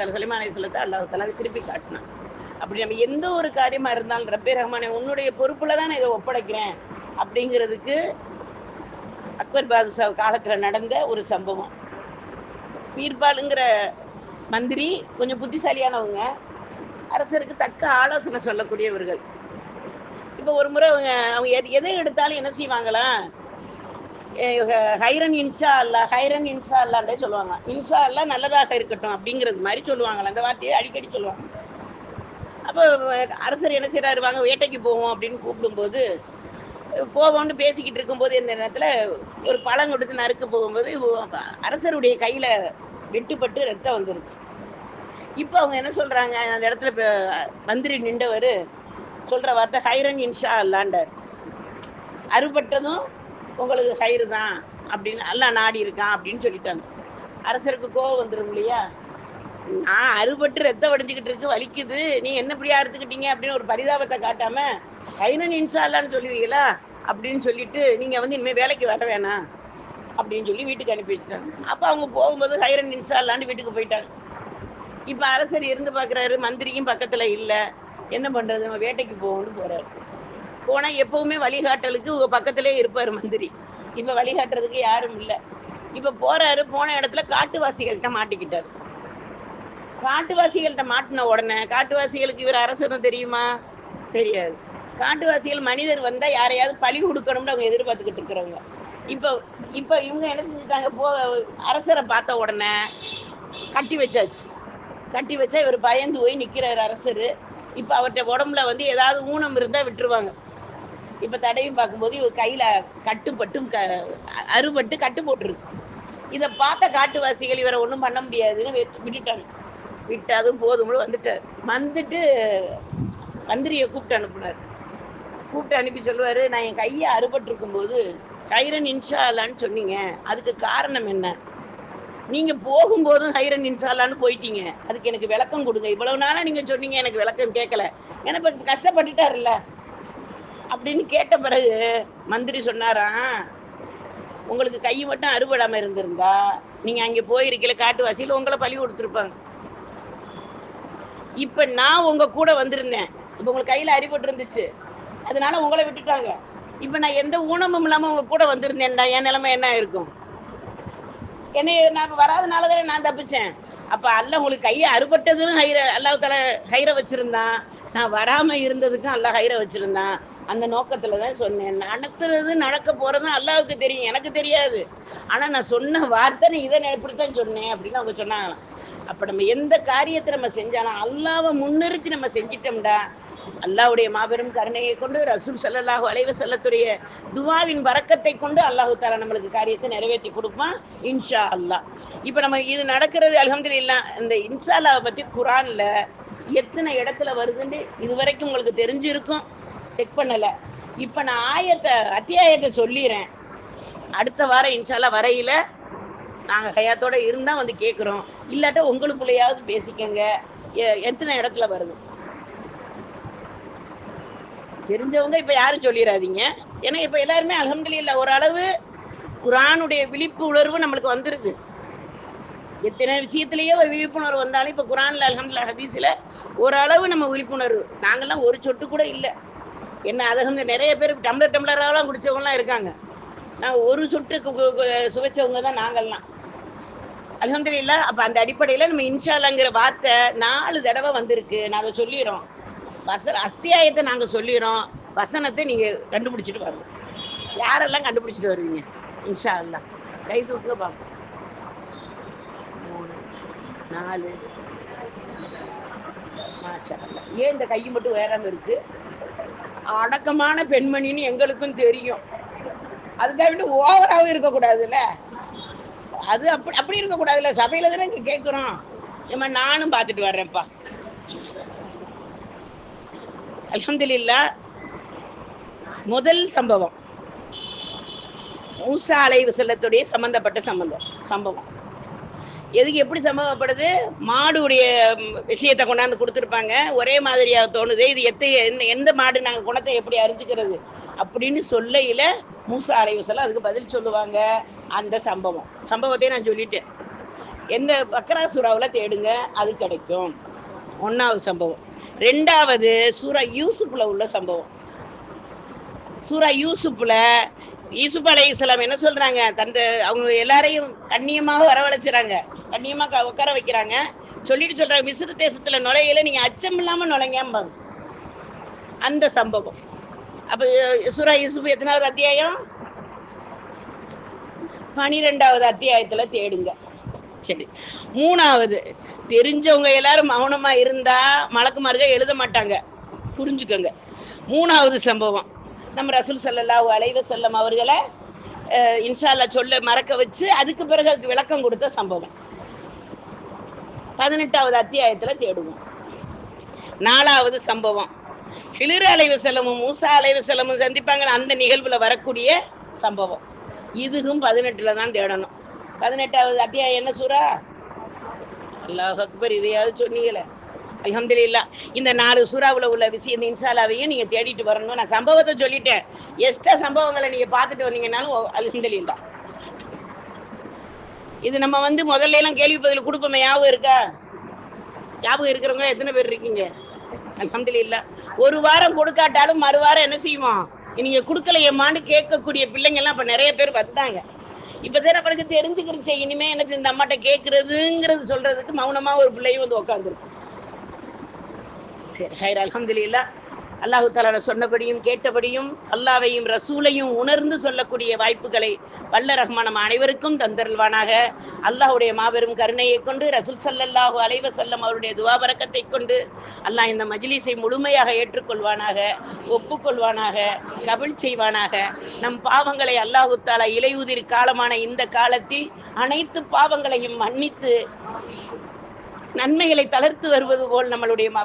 தாலா சுலைமான் சொல்லத்தை அல்லாஹ் திருப்பி காட்டினான். அப்படி நம்ம எந்த ஒரு காரியமா இருந்தாலும் ரப்பே ரஹ்மானே உன்னுடைய பொறுப்புல தான் நான் இதை ஒப்படைக்கிறேன். அப்படிங்கிறதுக்கு அக்பர் பாதுஷா காலத்துல நடந்த ஒரு சம்பவம். பீர்பாலுங்கிற மந்திரி கொஞ்சம் புத்திசாலியானவங்க. அரசருக்கு தக்க ஆலோசனை சொல்லக்கூடியவர்கள். இப்போ ஒரு முறை அவங்க அவங்க எதை எடுத்தாலும் என்ன செய்வாங்களாம்? ஹைரன் இன்ஷா அல்லா ஹைரன் இன்ஷா அல்லாண்டே சொல்லுவாங்க. இன்ஷா அல்லா நல்லதாக இருக்கட்டும் அப்படிங்கிறது மாதிரி சொல்லுவாங்களா அந்த வார்த்தையை அடிக்கடி சொல்லுவாங்க. அப்போ அரசர் என்ன செய்றாரு வாங்க வேட்டைக்கு போவோம் அப்படின்னு கூப்பிடும்போது போவோம்னு பேசிக்கிட்டு இருக்கும்போது இந்த நேரத்தில் ஒரு பழம் கொடுத்து நறுக்க போகும்போது அரசருடைய கையில் வெட்டுப்பட்டு ரத்தம் வந்துருச்சு. இப்போ அவங்க என்ன சொல்கிறாங்க அந்த இடத்துல இப்போ மந்திரி நின்றவர் சொல்கிற வார்த்தை ஹைரன் இன்ஷா அல்லாண்டார் அறுபட்டதும் உங்களுக்கு கயிறு தான் அப்படின்னு எல்லாம் நாடி இருக்கான் அப்படின்னு சொல்லிட்டாங்க. அரசருக்கு கோவம் வந்துடும் இல்லையா? நான் அறுபட்டு ரத்தம் வடிஞ்சுக்கிட்டு இருக்கு வலிக்குது. நீ என்ன இப்படியா அறுத்துக்கிட்டீங்க அப்படின்னு ஒரு பரிதாபத்தை காட்டாம ஹைரன் இன்சாலான்னு சொல்லுவீங்களா? அப்படின்னு சொல்லிட்டு நீங்க வந்து இனிமேல் வேலைக்கு வர வேணாம். அப்படின்னு சொல்லி வீட்டுக்கு அனுப்பி வச்சுட்டாங்க. அப்போ அவங்க போகும்போது ஹைரன் இன்சாலான்னு வீட்டுக்கு போயிட்டாங்க. இப்போ அரசர் இருந்து பார்க்குறாரு மந்திரியும் பக்கத்தில் இல்லை. என்ன பண்ணுறது நம்ம வேட்டைக்கு போகணும்னு போகிறாரு போனால் எப்பவுமே வழிகாட்டலுக்கு உங்க பக்கத்திலே இருப்பார் மந்திரி. இப்போ வழிகாட்டுறதுக்கு யாரும் இல்லை. இப்போ போறாரு போன இடத்துல காட்டுவாசிகள்கிட்ட மாட்டிக்கிட்டார். காட்டுவாசிகள்கிட்ட மாட்டின உடனே காட்டுவாசிகளுக்கு இவர் அரசரும் தெரியுமா? தெரியாது. காட்டுவாசிகள் மனிதர் வந்தா யாரையாவது பழி கொடுக்கணும்னு அவங்க எதிர்பார்த்துக்கிட்டு இருக்கிறவங்க. இப்போ இப்போ இவங்க என்ன செஞ்சுட்டாங்க? போ அரசரை பார்த்த உடனே கட்டி வச்சாச்சு. கட்டி வச்சா இவர் பயந்து போய் நிற்கிறார் அரசர். இப்போ அவர்கிட்ட உடம்புல வந்து ஏதாவது ஊனம் இருந்தால் விட்டுருவாங்க. இப்போ தடையும் பார்க்கும்போது இவர் கையில் கட்டுப்பட்டும் க அறுபட்டு கட்டு போட்டிருக்கு. இதை பார்த்த காட்டுவாசிகள் இவரை ஒன்றும் பண்ண முடியாதுன்னு விட்டு- விட்டுட்டாங்க விட்டாதும் போதும்னு வந்துட்டார். வந்துட்டு மந்திரியை கூப்பிட்டு அனுப்புனார். கூப்பிட்டு அனுப்பி சொல்லுவார் நான் என் கையை அறுபட்டிருக்கும் போது ஹைரன் இன்ஷா சொன்னீங்க. அதுக்கு காரணம் என்ன? நீங்க போகும்போதும் ஹைரன் இன்ஷால்லான்னு போயிட்டீங்க. அதுக்கு எனக்கு விளக்கம் கொடுங்க. இவ்வளவு நாளா நீங்க சொன்னீங்க எனக்கு விளக்கம் கேட்கல. ஏன்னா இப்ப கஷ்டப்பட்டுட்டாருல்ல. அப்படின்னு கேட்ட பிறகு மந்திரி சொன்னாராம் உங்களுக்கு கை மட்டும் அறுபடாம இருந்திருந்தா நீங்க அங்க போயிருக்கல காட்டுவாசியில் உங்களை பழி கொடுத்துருப்பாங்க. இப்ப நான் உங்க கூட வந்திருந்தேன். இப்ப உங்களுக்கு கையில அடிபட்டு இருந்துச்சு. அதனால உங்களை விட்டுட்டாங்க. இப்ப நான் எந்த ஊனமும் இல்லாம உங்க கூட வந்திருந்தேன்டா. என் நிலைமை என்ன இருக்கும் என்னை நான் வராதனால தானே நான் தப்பிச்சேன். அப்ப அல்ல உங்களுக்கு கையை அறுபட்டதுன்னு ஹைர அல்லாஹ் தலை ஹைர வச்சிருந்தான். நான் வராம இருந்ததுக்கும் அல்ல ஹைர வச்சிருந்தான். அந்த நோக்கத்துல தான் சொன்னேன். நடத்துறது நடக்க போறதும் அல்லாவுக்கு தெரியும். எனக்கு தெரியாது. ஆனா நான் சொன்ன வார்த்தை நான் இதை நான் இப்படித்தான் சொன்னேன் அப்படின்னு அவங்க சொன்னாங்க அப்ப நம்ம எந்த காரியத்தை நம்ம செஞ்சாலும் அல்லாவை முன்னிறுத்தி நம்ம செஞ்சிட்டோம்டா அல்லாவுடைய மாபெரும் கருணையை கொண்டு ரசூல் சல்லாஹு அலைவ செல்லத்துடைய துவாவின் வரக்கத்தை கொண்டு அல்லாஹு தாலா நம்மளுக்கு காரியத்தை நிறைவேற்றி கொடுப்பான் இன்ஷா அல்லாஹ். இப்போ நம்ம இது நடக்கிறது அல்ஹம்துலில்லாஹ் இந்த இன்ஷா அல்லாவை பற்றி குரான்ல எத்தனை இடத்துல வருதுன்னு இது வரைக்கும் உங்களுக்கு தெரிஞ்சிருக்கும். செக் பண்ணல. இப்போ நான் ஆயத்தை அத்தியாயத்தை சொல்லிடுறேன் அடுத்த வாரம் இன்ஷால்லா வரையில நாங்கள் ஹயாத்தோட இருந்தால் வந்து கேட்குறோம் இல்லாட்ட உங்களுக்குள்ளேயாவது பேசிக்கங்க. எ- எத்தனை இடத்துல வருது? தெரிஞ்சவங்க இப்போ யாரும் சொல்லிடாதீங்க ஏன்னா இப்போ எல்லாருமே அலமதுல ஒரு ஓரளவு குரானுடைய விழிப்பு உணர்வு நம்மளுக்கு வந்துருது. எத்தனை விஷயத்திலேயே ஒரு விழிப்புணர்வு வந்தாலும் இப்போ குரான்ல அல்ஹம்துலில்லாஹ் ஹபீஸில் ஓரளவு நம்ம விழிப்புணர்வு. நாங்கெல்லாம் ஒரு சொட்டு கூட இல்லை. என்ன அதை நிறைய பேர் டம்ளர் டம்ளராகலாம் குடித்தவங்கலாம் இருக்காங்க. நாங்கள் ஒரு சொட்டு கு- சுவைச்சவங்க தான் நாங்கள்லாம். அல்ஹம்துலில்லாஹ் அப்போ அந்த அடிப்படையில் நம்ம இன்ஷாலாங்கிற வார்த்தை நாலு தடவை வந்திருக்கு. நாங்கள் சொல்லிடுறோம் வசன அத்தியாயத்தை நாங்கள் சொல்லிடுறோம் வசனத்தை நீங்கள் கண்டுபிடிச்சிட்டு வரணும் யாரெல்லாம் கண்டுபிடிச்சிட்டு வருவீங்க? இன்ஷா அல்லா கை தூக்க பார்ப்போம் மூணு நாலு. மாஷா ஏன் இந்த கை மட்டும் உயரம் இருக்குது அடக்கமான பெண்மணின்னு எங்களுக்கும் தெரியும். அதுக்காக ஓவராகவும் இருக்கக்கூடாதுல்ல? அது அப்படி அப்படி இருக்கக்கூடாதுல்ல? சபையில தானே இங்க கேட்குறோம் ஏமா நானும் பார்த்துட்டு வர்றேன்ப்பா. அலமதுல்லா முதல் சம்பவம். மூசா அலை செல்லத்துடைய சம்பந்தப்பட்ட சம்பந்தம் சம்பவம். எதுக்கு எப்படி சம்பவப்படுது மாடுடைய விஷயத்தை கொண்டாந்து கொடுத்துருப்பாங்க. ஒரே மாதிரியாக தோணுது. இது எத்த எந்த எந்த மாடு நாங்கள் குணத்தை எப்படி அறிஞ்சுக்கிறது? அப்படின்னு சொல்லையில் மூசா அலைவசெல்லாம் அதுக்கு பதில் சொல்லுவாங்க. அந்த சம்பவம். சம்பவத்தையும் நான் சொல்லிட்டேன். எந்த பக்ரா சூறாவில் தேடுங்க அது கிடைக்கும். ஒன்றாவது சம்பவம். ரெண்டாவது சூரா யூசுப்ல உள்ள சம்பவம். சூரா யூசுப்ல யூசுப் அலைஹிஸ்ஸலாம் என்ன சொல்றாங்க? தந்த அவங்க எல்லாரையும் கண்ணியமாக வரவழைச்சுறாங்க. கண்ணியமாக உட்கார வைக்கிறாங்க. சொல்லிட்டு சொல்றாங்க மிஸ்ர தேசத்துல நுழையில நீங்க அச்சம் இல்லாம நுழைங்கம்பாங்க. அந்த சம்பவம். அப்ப சூரா யூசுப் எத்தனாவது அத்தியாயம்? பனிரெண்டாவது அத்தியாயத்துல தேடுங்க. சரி. மூணாவது தெரிஞ்சவங்க எல்லாரும் மௌனமா இருந்தா மலக்குமார்கள் எழுத மாட்டாங்க. புரிஞ்சுக்கோங்க. மூணாவது சம்பவம். நம்ம ரசூல் ஸல்லல்லாஹு அலைவ செல்லம் அவர்களை அஹ், சொல்ல மறக்க வச்சு அதுக்கு பிறகு அதுக்கு விளக்கம் கொடுத்த சம்பவம். பதினெட்டாவது அத்தியாயத்தில் தேடுவோம். நாலாவது சம்பவம். ஹிலிர் அலைவு செல்லமும் மூசா அலைவு செல்லமும் சந்திப்பாங்க அந்த நிகழ்வுல வரக்கூடிய சம்பவம். இதுக்கும் பதினெட்டுல தான் தேடணும். பதினெட்டாவது அத்தியாயம் என்ன சூரா அல்லாஹ் அக்பர் இதையாவது சொன்னீங்களே. அல்ஹம்துலில்லாஹ். இந்த நாலு சூறாவுல உள்ள விஷயம் இந்த இன்சாலாவையும் நீங்க தேடிட்டு வரணும். நான் சம்பவத்தை சொல்லிட்டேன். எக்ஸ்ட்ரா சம்பவங்களை நீங்க பார்த்துட்டு வந்தீங்கன்னாலும் அல்ஹம்துலில்லாஹ். இது நம்ம வந்து முதல்ல எல்லாம் கேள்வி பதில் கொடுப்போமே ஞாபகம் இருக்கா? ஞாபகம் இருக்கிறவங்க எத்தனை பேர் இருக்கீங்க? அல்ஹம்துலில்லாஹ். ஒரு வாரம் கொடுக்காட்டாலும் மறு வாரம் என்ன செய்வோம்? நீங்க கொடுக்கலையம்மான்னு கேட்கக்கூடிய பிள்ளைங்க எல்லாம் நிறைய பேர் வந்தாங்க. இப்பதான் நம்மளுக்கு தெரிஞ்சுக்கிருச்சே இனிமே எனக்கு இந்த அம்மாட்ட கேட்குறதுங்கிறது சொல்றதுக்கு மௌனமா ஒரு பிள்ளையும் வந்து உட்காந்துருக்கும் சரி ஹைர் அலமதுல்லா அல்லாஹு தாலா சொன்னபடியும் கேட்டபடியும் அல்லாவையும் ரசூலையும் உணர்ந்து சொல்லக்கூடிய வாய்ப்புகளை வல்ல ரஹ்மானம் அனைவருக்கும் தந்தருள்வானாக. அல்லாஹுடைய மாபெரும் கருணையை கொண்டு ரசூல் சல்லல்லாஹு அலைவ செல்லம் அவருடைய துவாபரக்கத்தை கொண்டு அல்லாஹ் இந்த மஜ்லிஸை முழுமையாக ஏற்றுக்கொள்வானாக ஒப்புக்கொள்வானாக கபில் செய்வானாக. நம் பாவங்களை அல்லாஹு தாலா இலையுதிர் காலமான இந்த காலத்தில் அனைத்து பாவங்களையும் மன்னித்து நன்மைகளை தளர்த்து வருவது போல் நம்மளுடைய மா-